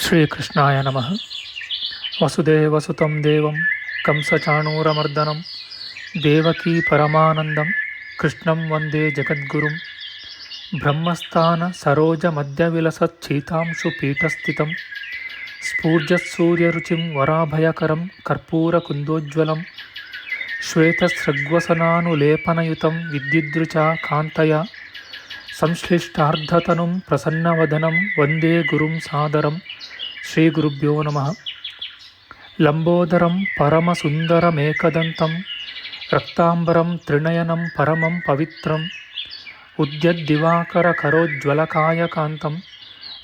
శ్రీకృష్ణాయ నమ. వసుదేవసుతం దేవం కంసచాణూరమర్దనం. దేవకీ పరమానందం. కృష్ణం వందే జగద్గురుం. బ్రహ్మస్థాన సరోజ మధ్యవిలసీతాంశుపీఠస్థితం స్ఫూర్జసూర్యరుచిం వరాభయకరం కర్పూరకుందోజ్వలం శ్వేతసృగ్వసనానులేపనయుతం విద్యుద్దృచా కాంతయ. సంశ్లిష్టార్థతనుం ప్రసన్నవదనం వందే గురుం సాదరం. శ్రీగురుభ్యో నమ. లంబోదరం పరమసుందరమేకదంతం. రక్తాంబరం త్రినయనం పరమం పవిత్రం. ఉద్యద్దివాకరకరోజ్వలకాయకాంతం.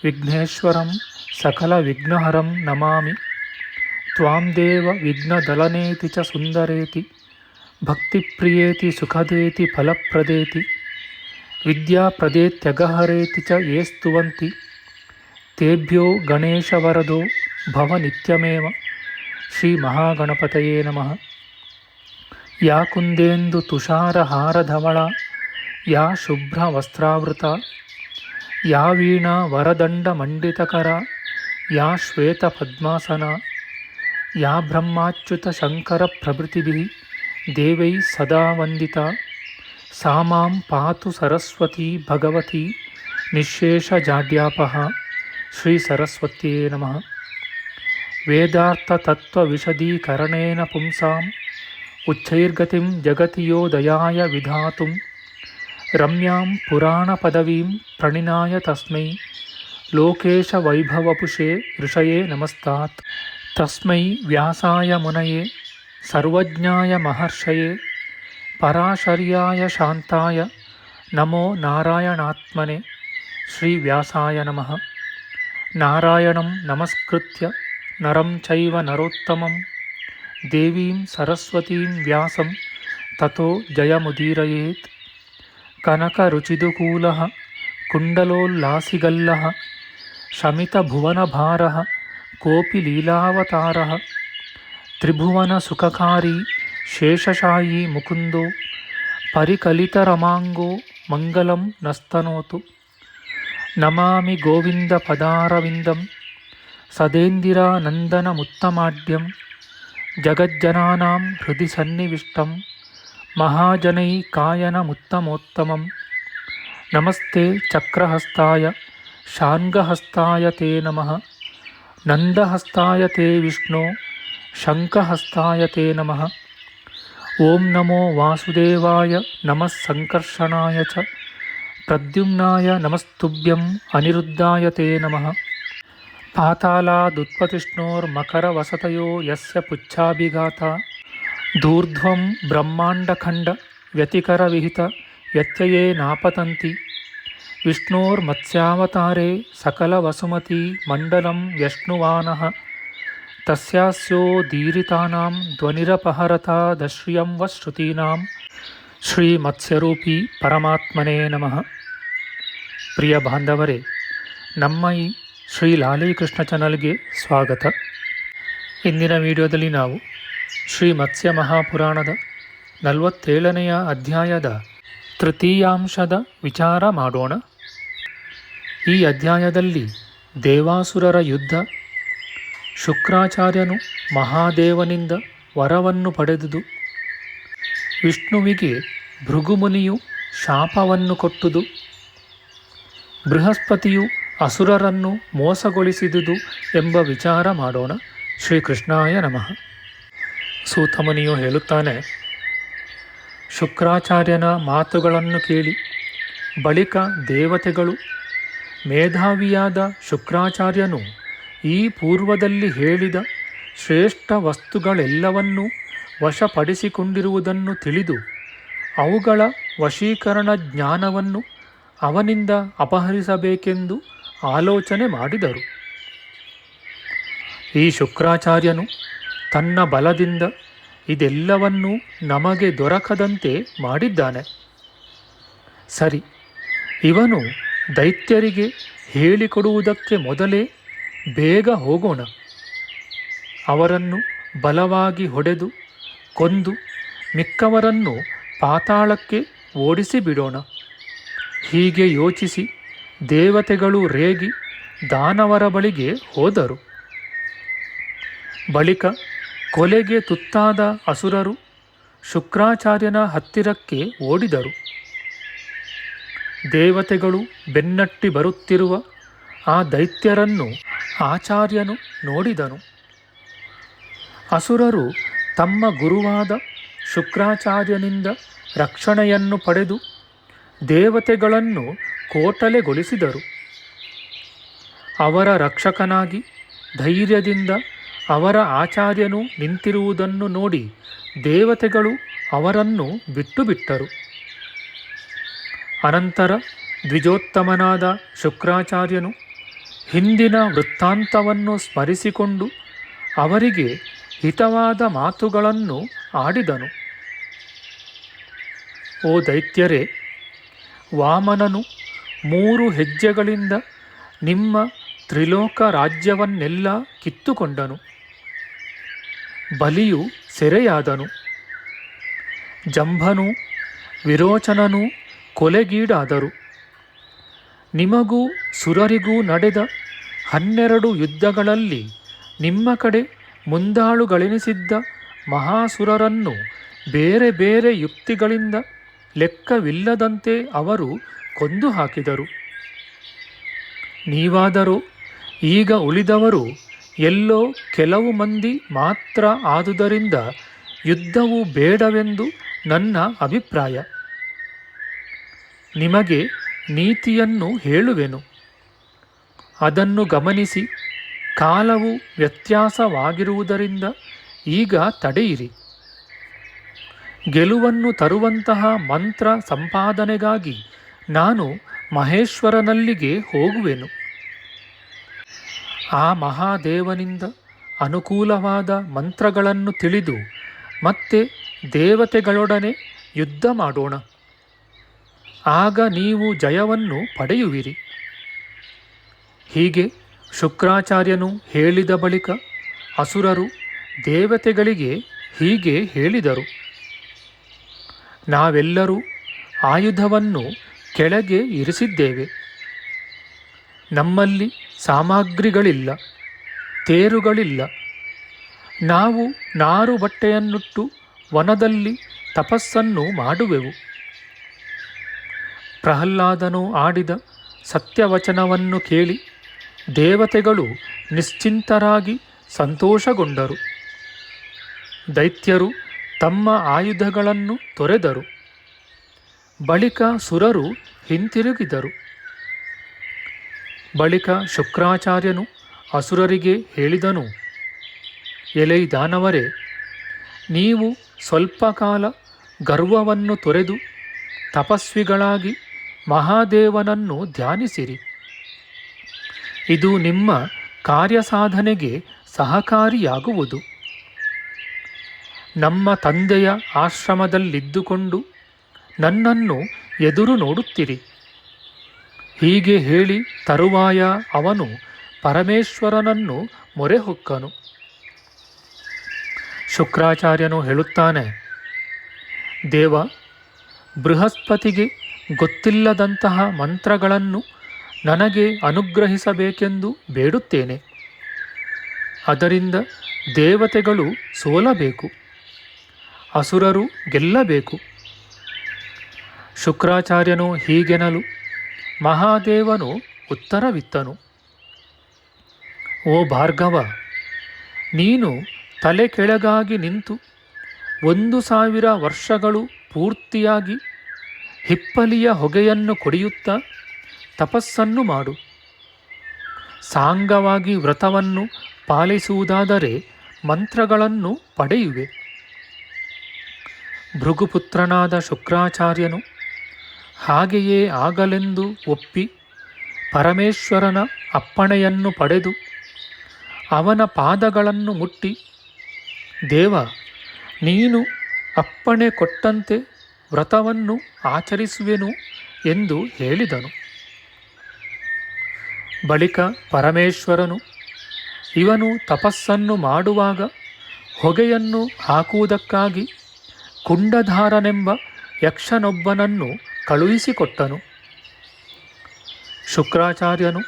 విఘ్నేశ్వరం సకల విఘ్నహరం నమామి. త్వాం దేవ విఘ్నదలనేతి చ సుందరేతి. భక్తిప్రియేతి సుఖదేతి ఫలప్రదేతి. ವಿದ್ಯಾ ಪ್ರದೇ ತ್ಯಗಹರೇತಿ ಚ ಯೇ ಸ್ತುವಂತಿ. ತೇಭ್ಯೋ ಗಣೇಶವರದೋ ಭವನಿತ್ಯಮೇವ ಶ್ರೀ ಮಹಾಗಣಪತಯೇ ನಮಃ. ಯಾ ಕುಂದೇಂದು ತುಷಾರ ಹಾರಧವಳ, ಯಾ ಶುಭ್ರ ವಸ್ತ್ರಾವೃತ, ಯಾ ವೀಣಾ ವರದಂಡ ಮಂಡಿತಕರ, ಯಾ ಶ್ವೇತ ಪದ್ಮಾಸನ, ಯಾ ಬ್ರಹ್ಮಾಚ್ಯುತ ಶಂಕರ ಪ್ರಭೃತಿಭಿ, ದೇವೈ ಸದಾ ವಂದಿತಾ. सा मां पातु सरस्वती भगवती निःशेषजाड्यापः श्रीसरस्वत्यै नमः। वेदार्थतत्त्वविशदीकरणेन पुंसाम् उच्चैर्गतिं जगति यो दयाय विधातुं रम्यां पुराणपदवीं प्रणिनाय तस्मै लोकेशवैभवपुषे ऋषये नमस्तात्। तस्मै व्यासाय मुनये सर्वज्ञाय महर्षये पराशर्याय शान्ताय नमो नारायणात्मने श्रीव्यासाय नमः। नारायणं नमस्कृत्य नरं चैव नरोत्तमं। देवीं सरस्वतीं व्यासं ततो जयमुदीरयेत्। कनकरुचिदुकूलः कुण्डलोल्लासिगल्लः शमितभुवनभारः कोऽपि लीलावतारः त्रिभुवनसुखकारी శేషశాయి ముకుందో పరికలితరమాంగో మంగళం నస్తనోతు. నమామి గోవింద పదారవిందం సదేందిరానందనముత్తమాడ్యం జగజ్జనానాం హృది సన్నివిష్టం మహాజనై కాయనముత్తమోత్తమం నమస్తే చక్రహస్తాయ షాన్గహస్తాయ తే నమ. నందహస్తాయ తే విష్ణో శంఖహస్తాయ తే నమ. ఓం నమో వాసుదేవాయ సంకర్షణాయ చ ప్రద్యుమ్నాయ నమస్తుభ్యం అనిరుద్ధాయ తే నమ. పాతాళాదుత్పతిష్ణోర్మకరవసతయో యస్య పుచ్ఛాభిఘాత. దూర్ధ్వం బ్రహ్మాండఖండ వ్యతికరవిహిత వ్యత్యయే నాపతంతి. విష్ణోర్మత్స్యావతారే సకలవసుమతి మండలం వ్యష్ణువాన. ಧ್ವನಿರಪಹರತಾ ದಶ್ರಿಯಂ ವ ಶ್ರುತೀನಾಂ ಶ್ರೀ ಮತ್ಸ್ಯರೂಪಿ ಪರಮಾತ್ಮನೇ ನಮಃ ಪ್ರಿಯ ಬಾಂಧವರೇ ನಮ್ಮ ಈ ಶ್ರೀ ಲಾಲೀಕೃಷ್ಣ ಚಾನಲ್ಗೆ ಸ್ವಾಗತ ಇಂದಿನ ವಿಡಿಯೋದಲ್ಲಿ ನಾವು ಶ್ರೀ ಮತ್ಸ್ಯ ಮಹಾಪುರಾಣದ ನಲವತ್ತೇಳನೆಯ ಅಧ್ಯಾಯದ ತೃತೀಯಾಂಶದ ವಿಚಾರ ಮಾಡೋಣ. ಈ ಅಧ್ಯಾಯದಲ್ಲಿ ದೇವಾಸುರರ ಯುದ್ಧ ಶುಕ್ರಾಚಾರ್ಯನು ಮಹಾದೇವನಿಂದ ವರವನ್ನು ಪಡೆದುದು. ವಿಷ್ಣುವಿಗೆ ಭೃಗುಮುನಿಯು ಶಾಪವನ್ನು ಕೊಟ್ಟುದು. ಬೃಹಸ್ಪತಿಯು ಅಸುರರನ್ನು ಮೋಸಗೊಳಿಸಿದುದು ಎಂಬ ವಿಚಾರ ಮಾಡೋಣ. ಶ್ರೀಕೃಷ್ಣಾಯ ನಮಃ. ಸೂತಮುನಿಯು ಹೇಳುತ್ತಾನೆ, ಶುಕ್ರಾಚಾರ್ಯನ ಮಾತುಗಳನ್ನು ಕೇಳಿ. ಬಳಿಕ ದೇವತೆಗಳು, ಮೇಧಾವಿಯಾದ ಶುಕ್ರಾಚಾರ್ಯನು ಈ ಪೂರ್ವದಲ್ಲಿ ಹೇಳಿದ ಶ್ರೇಷ್ಠ ವಸ್ತುಗಳೆಲ್ಲವನ್ನೂ ವಶಪಡಿಸಿಕೊಂಡಿರುವುದನ್ನು ತಿಳಿದು ಅವುಗಳ ವಶೀಕರಣ ಜ್ಞಾನವನ್ನು ಅವನಿಂದ ಅಪಹರಿಸಬೇಕೆಂದು ಆಲೋಚನೆ ಮಾಡಿದರು. ಈ ಶುಕ್ರಾಚಾರ್ಯನು ತನ್ನ ಬಲದಿಂದ ಇದೆಲ್ಲವನ್ನೂ ನಮಗೆ ದೊರಕದಂತೆ ಮಾಡಿದ್ದಾನೆ. ಸರಿ, ಇವನು ದೈತ್ಯರಿಗೆ ಹೇಳಿಕೊಡುವುದಕ್ಕೆ ಮೊದಲೇ ಬೇಗ ಹೋಗೋಣ. ಅವರನ್ನು ಬಲವಾಗಿ ಹೊಡೆದು ಕೊಂದು ಮಿಕ್ಕವರನ್ನು ಪಾತಾಳಕ್ಕೆ ಓಡಿಸಿ ಬಿಡೋಣ ಹೀಗೆ ಯೋಚಿಸಿ ದೇವತೆಗಳು ರೇಗಿ ದಾನವರ ಬಳಿಗೆ ಹೋದರು. ಬಳಿಕ ಕೊಲೆಗೆ ತುತ್ತಾದ ಅಸುರರು ಶುಕ್ರಾಚಾರ್ಯನ ಹತ್ತಿರಕ್ಕೆ ಓಡಿದರು. ದೇವತೆಗಳು ಬೆನ್ನಟ್ಟಿ ಬರುತ್ತಿರುವ ಆ ದೈತ್ಯರನ್ನು ಆಚಾರ್ಯನು ನೋಡಿದನು. ಅಸುರರು ತಮ್ಮ ಗುರುವಾದ ಶುಕ್ರಾಚಾರ್ಯನಿಂದ ರಕ್ಷಣೆಯನ್ನು ಪಡೆದು ದೇವತೆಗಳನ್ನು ಕೋಟಲೆಗೊಳಿಸಿದರು. ಅವರ ರಕ್ಷಕನಾಗಿ ಧೈರ್ಯದಿಂದ ಅವರ ಆಚಾರ್ಯನು ನಿಂತಿರುವುದನ್ನು ನೋಡಿ ದೇವತೆಗಳು ಅವರನ್ನು ಬಿಟ್ಟುಬಿಟ್ಟರು. ಅನಂತರ ದ್ವಿಜೋತ್ತಮನಾದ ಶುಕ್ರಾಚಾರ್ಯನು ಹಿಂದಿನ ವೃತ್ತಾಂತವನ್ನು ಸ್ಮರಿಸಿಕೊಂಡು ಅವರಿಗೆ ಹಿತವಾದ ಮಾತುಗಳನ್ನು ಆಡಿದನು. ಓ ದೈತ್ಯರೇ, ವಾಮನನು ಮೂರು ಹೆಜ್ಜೆಗಳಿಂದ ನಿಮ್ಮ ತ್ರಿಲೋಕ ರಾಜ್ಯವನ್ನೆಲ್ಲ ಕಿತ್ತುಕೊಂಡನು. ಬಲಿಯು ಸೆರೆಯಾದನು. ಜಂಭನು ವಿರೋಚನನು ಕೊಲೆಗೀಡಾದರು. ನಿಮಗೂ ಸುರರಿಗೂ ನಡೆದ ಹನ್ನೆರಡು ಯುದ್ಧಗಳಲ್ಲಿ ನಿಮ್ಮ ಕಡೆ ಮುಂದಾಳುಗಳೆನಿಸಿದ್ದ ಮಹಾಸುರರನ್ನು ಬೇರೆ ಬೇರೆ ಯುಕ್ತಿಗಳಿಂದ ಲೆಕ್ಕವಿಲ್ಲದಂತೆ ಅವರು ಕೊಂದು ಹಾಕಿದರು. ನೀವಾದರೂ ಈಗ ಉಳಿದವರು ಎಲ್ಲೋ ಕೆಲವು ಮಂದಿ ಮಾತ್ರ ಆದುದರಿಂದ ಯುದ್ಧವು ಬೇಡವೆಂದು ನನ್ನ ಅಭಿಪ್ರಾಯ. ನಿಮಗೆ ನೀತಿಯನ್ನು ಹೇಳುವೆನು. ಅದನ್ನು ಗಮನಿಸಿ, ಕಾಲವು ವ್ಯತ್ಯಾಸವಾಗಿರುವುದರಿಂದ ಈಗ ತಡೆಯಿರಿ. ಗೆಲುವನ್ನು ತರುವಂತಹ ಮಂತ್ರ ಸಂಪಾದನೆಗಾಗಿ ನಾನು ಮಹೇಶ್ವರನಲ್ಲಿಗೆ ಹೋಗುವೆನು. ಆ ಮಹಾದೇವನಿಂದ ಅನುಕೂಲವಾದ ಮಂತ್ರಗಳನ್ನು ತಿಳಿದು ಮತ್ತೆ ದೇವತೆಗಳೊಡನೆ ಯುದ್ಧ ಮಾಡೋಣ. ಆಗ ನೀವು ಜಯವನ್ನು ಪಡೆಯುವಿರಿ. ಹೀಗೆ ಶುಕ್ರಾಚಾರ್ಯನು ಹೇಳಿದ ಬಳಿಕ ಅಸುರರು ದೇವತೆಗಳಿಗೆ ಹೀಗೆ ಹೇಳಿದರು. ನಾವೆಲ್ಲರೂ ಆಯುಧವನ್ನು ಕೆಳಗೆ ಇರಿಸಿದ್ದೇವೆ. ನಮ್ಮಲ್ಲಿ ಸಾಮಗ್ರಿಗಳಿಲ್ಲ, ತೇರುಗಳಿಲ್ಲ. ನಾವು ನಾರು ಬಟ್ಟೆಯನ್ನುಟ್ಟು ವನದಲ್ಲಿ ತಪಸ್ಸನ್ನು ಮಾಡುವೆವು. ಪ್ರಹ್ಲಾದನು ಆಡಿದ ಸತ್ಯವಚನವನ್ನು ಕೇಳಿ ದೇವತೆಗಳು ನಿಶ್ಚಿಂತರಾಗಿ ಸಂತೋಷಗೊಂಡರು. ದೈತ್ಯರು ತಮ್ಮ ಆಯುಧಗಳನ್ನು ತೊರೆದರು. ಬಳಿಕ ಸುರರು ಹಿಂತಿರುಗಿದರು. ಬಳಿಕ ಶುಕ್ರಾಚಾರ್ಯನು ಅಸುರರಿಗೆ ಹೇಳಿದನು, ಎಲೈ ದಾನವರೇ, ನೀವು ಸ್ವಲ್ಪ ಕಾಲ ಗರ್ವವನ್ನು ತೊರೆದು ತಪಸ್ವಿಗಳಾಗಿ ಮಹಾದೇವನನ್ನು ಧ್ಯಾನಿಸಿರಿ. ಇದು ನಿಮ್ಮ ಕಾರ್ಯಸಾಧನೆಗೆ ಸಹಕಾರಿಯಾಗುವುದು. ನಮ್ಮ ತಂದೆಯ ಆಶ್ರಮದಲ್ಲಿದ್ದುಕೊಂಡು ನನ್ನನ್ನು ಎದುರು ನೋಡುತ್ತಿರಿ. ಹೀಗೆ ಹೇಳಿ ತರುವಾಯ ಅವನು ಪರಮೇಶ್ವರನನ್ನು ಮೊರೆಹೊಕ್ಕನು. ಶುಕ್ರಾಚಾರ್ಯನು ಹೇಳುತ್ತಾನೆ, ದೇವ, ಬೃಹಸ್ಪತಿಗೆ ಗೊತ್ತಿಲ್ಲದಂತಹ ಮಂತ್ರಗಳನ್ನು ನನಗೆ ಅನುಗ್ರಹಿಸಬೇಕೆಂದು ಬೇಡುತ್ತೇನೆ. ಅದರಿಂದ ದೇವತೆಗಳು ಸೋಲಬೇಕು. ಅಸುರರು ಗೆಲ್ಲಬೇಕು. ಶುಕ್ರಾಚಾರ್ಯನು ಹೀಗೆನಲು, ಮಹಾದೇವನು ಉತ್ತರವಿತ್ತನು. ಓ ಭಾರ್ಗವ, ನೀನು ತಲೆ ಕೆಳಗಾಗಿ ನಿಂತು ಒಂದು ಸಾವಿರ ವರ್ಷಗಳು ಪೂರ್ತಿಯಾಗಿ ಹಿಪ್ಪಲಿಯ ಹೊಗೆಯನ್ನು ಕುಡಿಯುತ್ತ ತಪಸ್ಸನ್ನು ಮಾಡು. ಸಾಂಗವಾಗಿ ವ್ರತವನ್ನು ಪಾಲಿಸುವುದಾದರೆ ಮಂತ್ರಗಳನ್ನು ಪಡೆಯುವೆ. ಭೃಗುಪುತ್ರನಾದ ಶುಕ್ರಾಚಾರ್ಯನು ಹಾಗೆಯೇ ಆಗಲೆಂದು ಒಪ್ಪಿ ಪರಮೇಶ್ವರನ ಅಪ್ಪಣೆಯನ್ನು ಪಡೆದು ಅವನ ಪಾದಗಳನ್ನು ಮುಟ್ಟಿ, ದೇವ, ನೀನು ಅಪ್ಪಣೆ ಕೊಟ್ಟಂತೆ ವ್ರತವನ್ನು ಆಚರಿಸುವೆನು ಎಂದು ಹೇಳಿದನು. ಬಳಿಕ ಪರಮೇಶ್ವರನು, ಇವನು ತಪಸ್ಸನ್ನು ಮಾಡುವಾಗ ಹೊಗೆಯನ್ನು ಹಾಕುವುದಕ್ಕಾಗಿ ಕುಂಡಧಾರನೆಂಬ ಯಕ್ಷನೊಬ್ಬನನ್ನು ಕಳುಹಿಸಿಕೊಟ್ಟನು. ಶುಕ್ರಾಚಾರ್ಯನು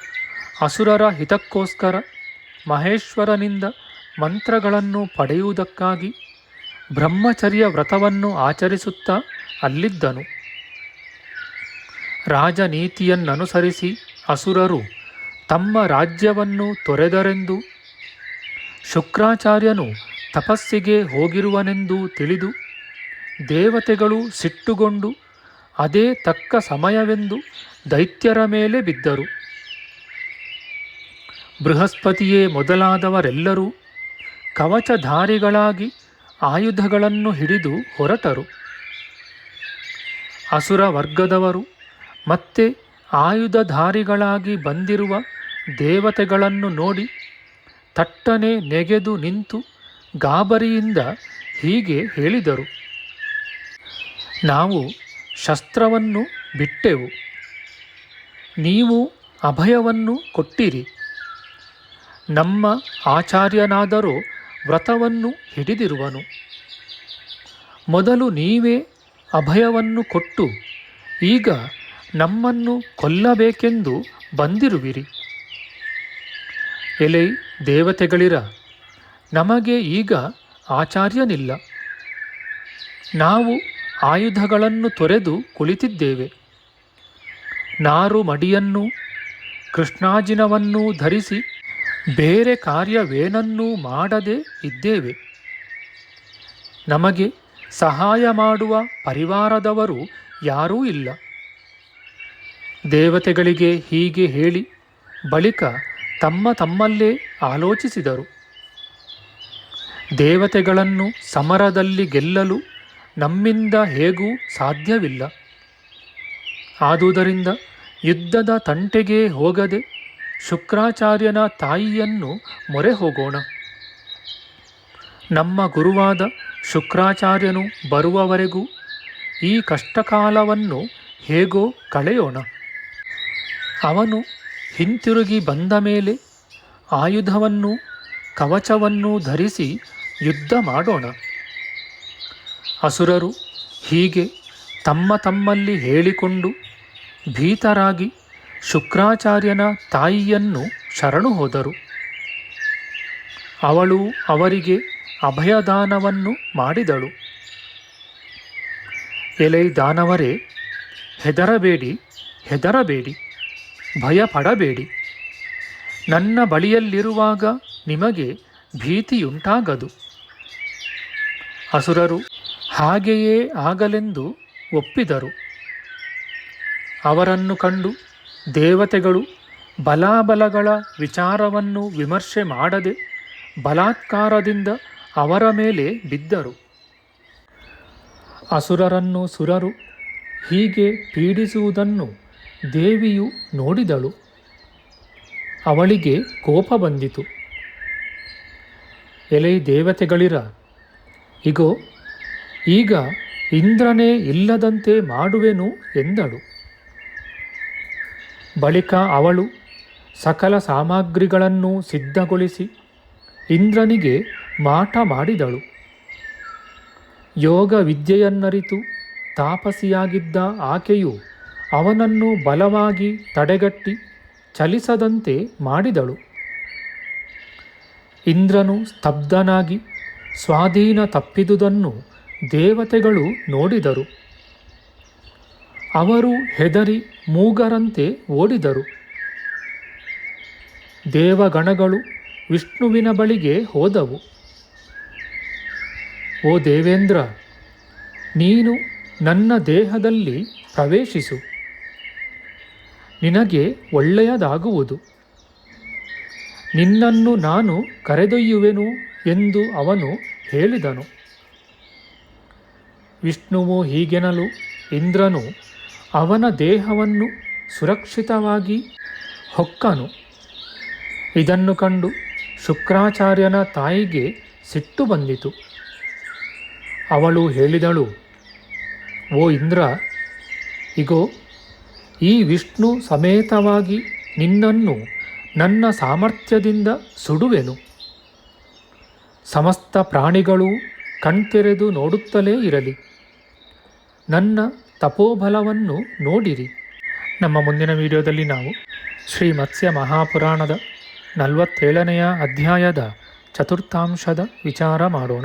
ಅಸುರರ ಹಿತಕ್ಕೋಸ್ಕರ ಮಹೇಶ್ವರನಿಂದ ಮಂತ್ರಗಳನ್ನು ಪಡೆಯುವುದಕ್ಕಾಗಿ ಬ್ರಹ್ಮಚರ್ಯ ವ್ರತವನ್ನು ಆಚರಿಸುತ್ತಾ ಅಲ್ಲಿದ್ದನು. ರಾಜನೀತಿಯನ್ನನುಸರಿಸಿ ಅಸುರರು ತಮ್ಮ ರಾಜ್ಯವನ್ನು ತೊರೆದರೆಂದು ಶುಕ್ರಾಚಾರ್ಯನು ತಪಸ್ಸಿಗೆ ಹೋಗಿರುವನೆಂದು ತಿಳಿದು ದೇವತೆಗಳು ಸಿಟ್ಟುಗೊಂಡು ಅದೇ ತಕ್ಕ ಸಮಯವೆಂದು ದೈತ್ಯರ ಮೇಲೆ ಬಿದ್ದರು. ಬೃಹಸ್ಪತಿಯೇ ಮೊದಲಾದವರೆಲ್ಲರೂ ಕವಚಧಾರಿಗಳಾಗಿ ಆಯುಧಗಳನ್ನು ಹಿಡಿದು ಹೊರಟರು. ಅಸುರ ವರ್ಗದವರು, ಮತ್ತೆ ಆಯುಧಧಾರಿಗಳಾಗಿ ಬಂದಿರುವ ದೇವತೆಗಳನ್ನು ನೋಡಿ ತಟ್ಟನೆ ನೆಗೆದು ನಿಂತು ಗಾಬರಿಯಿಂದ ಹೀಗೆ ಹೇಳಿದರು. ನಾವು ಶಸ್ತ್ರವನ್ನು ಬಿಟ್ಟೆವು. ನೀವು ಅಭಯವನ್ನು ಕೊಟ್ಟಿರಿ. ನಮ್ಮ ಆಚಾರ್ಯನಾದರೂ ವ್ರತವನ್ನು ಹಿಡಿದಿರುವನು. ಮೊದಲು ನೀವೇ ಅಭಯವನ್ನು ಕೊಟ್ಟು, ಈಗ ನಮ್ಮನ್ನು ಕೊಲ್ಲಬೇಕೆಂದು ಬಂದಿರುವಿರಿ. ಎಲೈ ದೇವತೆಗಳಿರ, ನಮಗೆ ಈಗ ಆಚಾರ್ಯನಿಲ್ಲ. ನಾವು ಆಯುಧಗಳನ್ನು ತೊರೆದು ಕುಳಿತಿದ್ದೇವೆ. ನಾರು ಮಡಿಯನ್ನು ಕೃಷ್ಣಾಜಿನವನ್ನೂ ಧರಿಸಿ ಬೇರೆ ಕಾರ್ಯವೇನನ್ನೂ ಮಾಡದೆ ಇದ್ದೇವೆ. ನಮಗೆ ಸಹಾಯ ಮಾಡುವ ಪರಿವಾರದವರು ಯಾರೂ ಇಲ್ಲ. ದೇವತೆಗಳಿಗೆ ಹೀಗೆ ಹೇಳಿ ಬಳಿಕ ತಮ್ಮ ತಮ್ಮಲ್ಲೇ ಆಲೋಚಿಸಿದರು. ದೇವತೆಗಳನ್ನು ಸಮರದಲ್ಲಿ ಗೆಲ್ಲಲು ನಮ್ಮಿಂದ ಹೇಗೂ ಸಾಧ್ಯವಿಲ್ಲ. ಆದುದರಿಂದ ಯುದ್ಧದ ತಂಟೆಗೆ ಹೋಗದೆ ಶುಕ್ರಾಚಾರ್ಯನ ತಾಯಿಯನ್ನು ಮೊರೆ ಹೋಗೋಣ. ನಮ್ಮ ಗುರುವಾದ ಶುಕ್ರಾಚಾರ್ಯನು ಬರುವವರೆಗೂ ಈ ಕಷ್ಟಕಾಲವನ್ನು ಹೇಗೋ ಕಳೆಯೋಣ. ಅವನು ಹಿಂತಿರುಗಿ ಬಂದ ಮೇಲೆ ಆಯುಧವನ್ನು ಕವಚವನ್ನು ಧರಿಸಿ ಯುದ್ಧ ಮಾಡೋಣ. ಅಸುರರು ಹೀಗೆ ತಮ್ಮ ತಮ್ಮಲ್ಲಿ ಹೇಳಿಕೊಂಡು ಭೀತರಾಗಿ ಶುಕ್ರಾಚಾರ್ಯನ ತಾಯಿಯನ್ನು ಶರಣು ಹೋದರು. ಅವಳು ಅವರಿಗೆ ಅಭಯದಾನವನ್ನು ಮಾಡಿದಳು. ಎಲೈ ದಾನವರೇ, ಹೆದರಬೇಡಿ ಹೆದರಬೇಡಿ, ಭಯಪಡಬೇಡಿ. ನನ್ನ ಬಳಿಯಲ್ಲಿರುವಾಗ ನಿಮಗೆ ಭೀತಿಯುಂಟಾಗದು. ಅಸುರರು ಹಾಗೆಯೇ ಆಗಲೆಂದು ಒಪ್ಪಿದರು. ಅವರನ್ನು ಕಂಡು ದೇವತೆಗಳು ಬಲಾಬಲಗಳ ವಿಚಾರವನ್ನು ವಿಮರ್ಶೆ ಮಾಡದೆ ಬಲಾತ್ಕಾರದಿಂದ ಅವರ ಮೇಲೆ ಬಿದ್ದರು. ಅಸುರರನ್ನು ಸುರರು, ಹೀಗೆ ಪೀಡಿಸುವುದನ್ನು ದೇವಿಯು ನೋಡಿದಳು. ಅವಳಿಗೆ ಕೋಪ ಬಂದಿತು. ಎಲೆ ದೇವತೆಗಳಿರ, ಇಗೋ, ಈಗ ಇಂದ್ರನೇ ಇಲ್ಲದಂತೆ ಮಾಡುವೆನು ಎಂದಳು. ಬಳಿಕ ಅವಳು ಸಕಲ ಸಾಮಗ್ರಿಗಳನ್ನು ಸಿದ್ಧಗೊಳಿಸಿ ಇಂದ್ರನಿಗೆ ಮಾಟ ಮಾಡಿದಳು. ಯೋಗ ವಿದ್ಯೆಯನ್ನರಿತು ತಾಪಸಿಯಾಗಿದ್ದ ಆಕೆಯು ಅವನನ್ನು ಬಲವಾಗಿ ತಡೆಗಟ್ಟಿ ಚಲಿಸದಂತೆ ಮಾಡಿದಳು. ಇಂದ್ರನು ಸ್ತಬ್ಧನಾಗಿ ಸ್ವಾಧೀನ ತಪ್ಪಿದುದನ್ನು ದೇವತೆಗಳು ನೋಡಿದರು. ಅವರು ಹೆದರಿ ಮೂಗರಂತೆ ಓಡಿದರು. ದೇವಗಣಗಳು ವಿಷ್ಣುವಿನ ಬಳಿಗೆ ಹೋದವು. ಓ ದೇವೇಂದ್ರ, ನೀನು ನನ್ನ ದೇಹದಲ್ಲಿ ಪ್ರವೇಶಿಸು. ನಿನಗೆ ಒಳ್ಳೆಯದಾಗುವುದು. ನಿನ್ನನ್ನು ನಾನು ಕರೆದೊಯ್ಯುವೆನು ಎಂದು ಅವನು ಹೇಳಿದನು. ವಿಷ್ಣುವು ಹೀಗೆನಲು, ಇಂದ್ರನು ಅವನ ದೇಹವನ್ನು ಸುರಕ್ಷಿತವಾಗಿ ಹೊಕ್ಕನು. ಇದನ್ನು ಕಂಡು ಶುಕ್ರಾಚಾರ್ಯನ ತಾಯಿಗೆ ಸಿಟ್ಟು ಬಂದಿತು. ಅವಳು ಹೇಳಿದಳು, ಓ ಇಂದ್ರ, ಇಗೋ, ಈ ವಿಷ್ಣು ಸಮೇತವಾಗಿ ನಿನ್ನನ್ನು ನನ್ನ ಸಾಮರ್ಥ್ಯದಿಂದ ಸುಡುವೆನು. ಸಮಸ್ತ ಪ್ರಾಣಿಗಳು ಕಣ್ತೆರೆದು ನೋಡುತ್ತಲೇ ಇರಲಿ. ನನ್ನ ತಪೋಬಲವನ್ನು ನೋಡಿರಿ. ನಮ್ಮ ಮುಂದಿನ ವಿಡಿಯೋದಲ್ಲಿ ನಾವು ಶ್ರೀ ಮತ್ಸ್ಯ ಮಹಾಪುರಾಣದ ನಲವತ್ತೇಳನೆಯ ಅಧ್ಯಾಯದ ಚತುರ್ಥಾಂಶದ ವಿಚಾರ ಮಾಡೋಣ.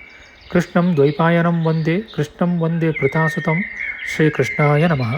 कृष्णं द्वैपायनं वन्दे कृष्णं वन्दे कृतासुतं श्रीकृष्णाय नमः।